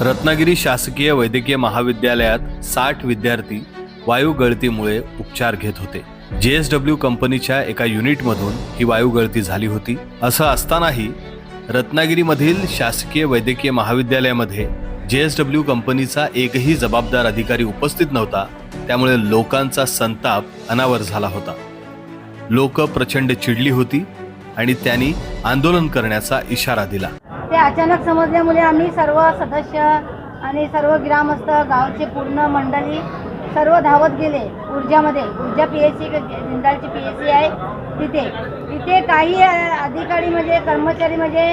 रत्नागिरी शासकीय वैद्यकीय महाविद्यालयात साठ विद्यार्थी वायू गळतीमुळे उपचार घेत होते. जे एस डब्ल्यू कंपनीच्या एका युनिटमधून ही वायू गळती झाली होती. असं असतानाही रत्नागिरीमधील शासकीय वैद्यकीय महाविद्यालयामध्ये जे एस डब्ल्यू कंपनीचा एकही जबाबदार अधिकारी उपस्थित नव्हता. त्यामुळे लोकांचा संताप अनावर झाला होता. लोक प्रचंड चिडली होती आणि त्यांनी आंदोलन करण्याचा इशारा दिला. अचानक समजल्यामुळे आम्ही सर्व सदस्य आणि सर्व ग्रामस्थ गावचे पूर्ण मंडळी सर्व धावत गेले ऊर्जामध्ये. ऊर्जा पी एस सी जिंदालची पी एस सी आहे तिथे. तिथे काही अधिकारी म्हणजे कर्मचारी म्हणजे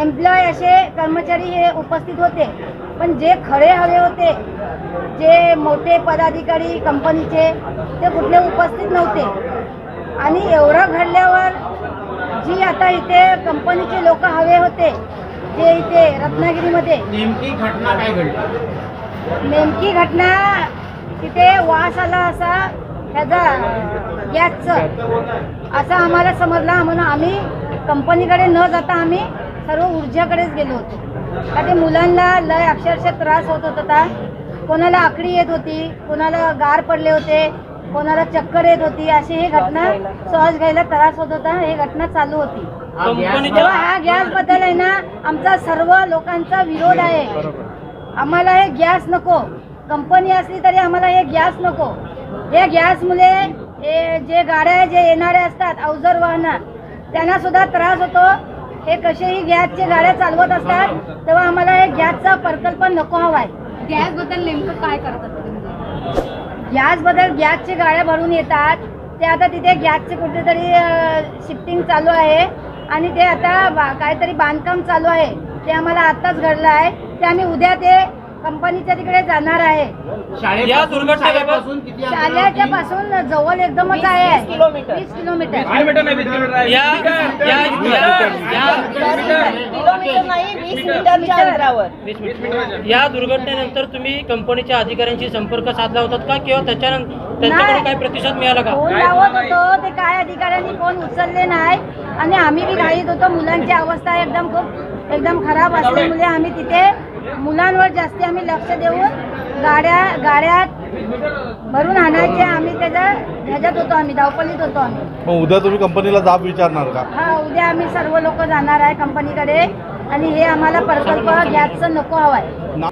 एम्प्लॉय असे कर्मचारी हे उपस्थित होते. पण जे खरे हवे होते जे मोठे पदाधिकारी कंपनीचे ते कुठले उपस्थित नव्हते. आणि एवढं घडल्यावर जी आता इथे कंपनीचे लोक हवे होते जे इथे रत्नागिरीमध्ये. नेमकी घटना काय घडली? नेमकी घटना तिथे वास आला असा ह्याचा गॅसचं. असं आम्हाला समजला म्हणून आम्ही कंपनीकडे न जाता आम्ही सर्व ऊर्जाकडेच गेलो होतो. का ते मुलांना लय अक्षरशः त्रास होत होता कोणाला आकडी येत होती कोणाला गार पडले होते कोणाला चक्कर येत होती अशी ही घटना श्वास घ्यायला त्रास होत होता ही घटना चालू होती. तेव्हा हा गॅसबद्दल आहे ना आमचा सर्व लोकांचा विरोध आहे. आम्हाला हे गॅस नको. कंपनी असली तरी आम्हाला हे गॅस नको. हे गॅसमुळे हे जे गाड्या जे येणारे असतात अवजर वाहनं त्यांना सुद्धा त्रास होतो. हे कसेही गॅसचे गाड्या चालवत असतात तेव्हा आम्हाला हे गॅसचा प्रकल्प नको हवाय गॅसबद्दल नेमकं काय करतात तुम्ही? गॅसबद्दल गॅसचे गाड्या भरून येतात. ते आता तिथे गॅसचे कुठेतरी शिफ्टिंग चालू आहे. आणि ते आता बा- काहीतरी बांधकाम चालू आहे. ते आम्हाला आत्ताच घडलं आहे. ते आम्ही उद्या ते कंपनीच्या तिकडे जाणार आहे. या दुर्घटनेपासून किती अंतरावर शाळेच्या होती? पासून जवळ एकदमच आहे. वीस किलोमीटर. या या या किलोमीटर. नाही वीस मीटरच्या अंतरावर. या या दुर्घटनेनंतर तुम्ही कंपनीच्या अधिकाऱ्यांशी संपर्क साधला होतात का? किंवा त्याच्यानंतर. काही प्रतिसाद मिळाला का? फोन लावत होतो. ते काय अधिकाऱ्यांनी फोन उचलले नाही. आणि आम्ही बी घाईत होतो. मुलांची अवस्था एकदम खूप एकदम खराब असल्यामुळे आम्ही तिथे मुलांवर जास्ती आम्ही लक्ष देऊन गाड्या गाड्यात भरून आणायचे आम्ही त्याच्या ह्याच्यात होतो आम्ही धावपलीत होतो आम्ही. मग उद्या तुम्ही कंपनीला जाब विचारणार का? हा उद्या आम्ही सर्व लोक जाणार आहे कंपनीकडे आणि हे आम्हाला प्रकल्प गॅसचं नको हवं आहे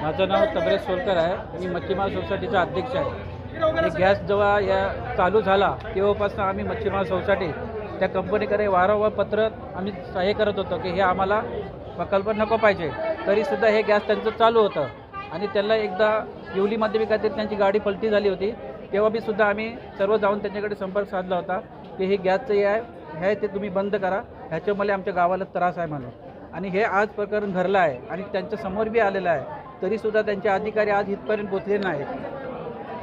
माझं नाव तबरेज सोलकर आहे. मी मच्छीमार सोसायटीचा अध्यक्ष आहे. आणि गॅस जेव्हा या चालू झाला तेव्हापासून आम्ही मच्छीमार सोसायटी त्या कंपनीकडे वारंवार पत्र आम्ही हे करत होतो की हे आम्हाला प्रकल्प नको पाहिजे. तरीसुद्धा हे गॅस त्यांचं चालू होतं. आणि त्यांना एकदा येवली माध्यमिकातील त्यांची गाडी पलटी झाली होती. तेव्हा बी सुद्धा आम्ही सर्व जाऊन त्यांच्याकडे संपर्क साधला होता की हे गॅसचं हे आहे हे ते तुम्ही बंद करा. ह्याच्यामुळे आमच्या गावाला त्रास आहे म्हणून. आणि हे आज प्रकरण घडलं आहे आणि त्यांच्यासमोर बी आलेलं आहे. तरीसुद्धा त्यांचे अधिकारी आज इथपर्यंत पोचले नाहीत.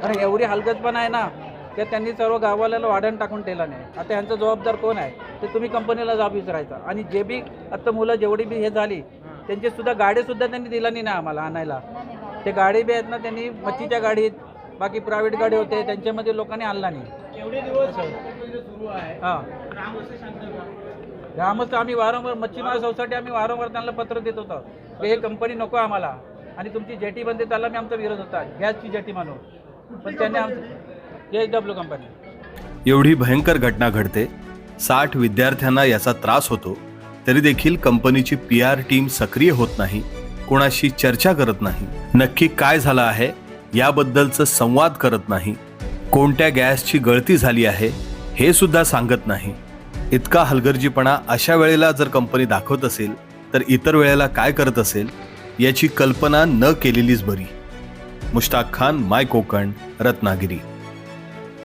कारण एवढी हलगतपणा आहे ना की त्यांनी सर्व गावाला वाढण टाकून ठेवला नाही. आता ह्यांचा जबाबदार कोण आहे? ते तुम्ही कंपनीला जाब विचारायचा. आणि जे बी आत्ता मुलं जेवढी बी हे झाली त्यांचे सुद्धा गाडीसुद्धा त्यांनी दिला नाही ना आम्हाला आणायला. ते गाडी बी आहेत ना त्यांनी मच्छीच्या गाडीत बाकी प्रायव्हेट गाडी होते त्यांच्यामध्ये लोकांनी आणला नाही. एवढे दिवस कंपनी सुरू आहे. हां. ग्रामस्थ आम्ही वारंवार मच्छीमार सोसायटी आम्ही वारंवार त्यांना पत्र देत होतो. की हे कंपनी नको आम्हाला. आणि तुमची जेटी बनते त्याला मी आमचा विरोध होता. गॅसची जेटी म्हणून पण त्यांनी आमचं जे एस डब्ल्यू कंपनी एवढी भयंकर घटना घडते. साठ विद्यार्थ्यांना याचा त्रास होतो. तरी देखील कंपनीची पी आर टीम सक्रिय होत नाही कोणाशी चर्चा करत नाही नक्की काय झालं आहे याबद्दलचं संवाद करत नाही कोणत्या गॅसची गळती झाली आहे हे सुद्धा सांगत नाही. इतका हलगर्जीपणा अशा वेळेला जर कंपनी दाखवत असेल तर इतर वेळेला काय करत असेल याची कल्पना न केलेलीच बरी. मुश्ताक खान माय कोकण रत्नागिरी.